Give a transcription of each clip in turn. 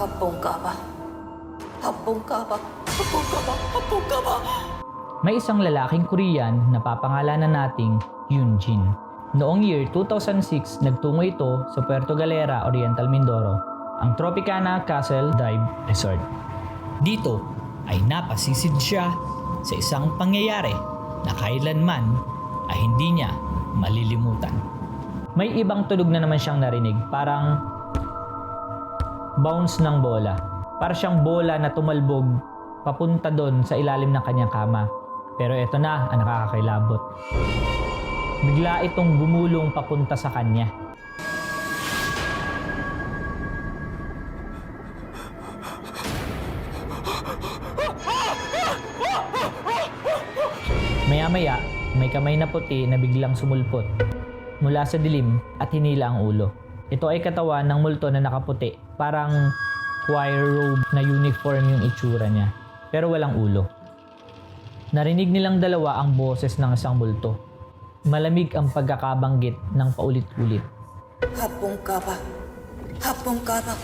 Hapong ka ba? Hapong ka ba? Hapong ka ba? Hapong ka ba? May isang lalaking Korean na papangalanan nating Yoonjin. Noong year 2006, nagtungo ito sa Puerto Galera, Oriental Mindoro, ang Tropicana Castle Dive Resort. Dito ay napasisid siya sa isang pangyayari na kailanman ay hindi niya malilimutan. May ibang tunog na naman siyang narinig, parang bounce ng bola. Para siyang bola na tumalbog papunta doon sa ilalim ng kanyang kama. Pero ito na ang nakakakilabot. Bigla itong gumulong papunta sa kanya. Maya-maya, may kamay na puti na biglang sumulpot mula sa dilim at hinila ang ulo. Ito ay katawan ng multo na nakaputi, parang choir robe na uniform yung itsura niya, pero walang ulo. Narinig nilang dalawa ang boses ng isang multo. Malamig ang pagkakabanggit ng paulit-ulit. Hapong ka ba? Hapong ka ba?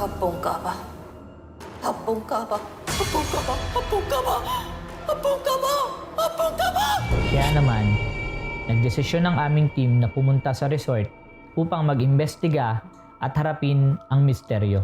Hapong ka ba? Hapong ka ba? Hapong ka ba? Hapong ka ba? Hapong ka ba? Hapong ka ba? Kaya naman, nagdesisyon ng aming team na pumunta sa resort upang mag-imbestiga at harapin ang misteryo.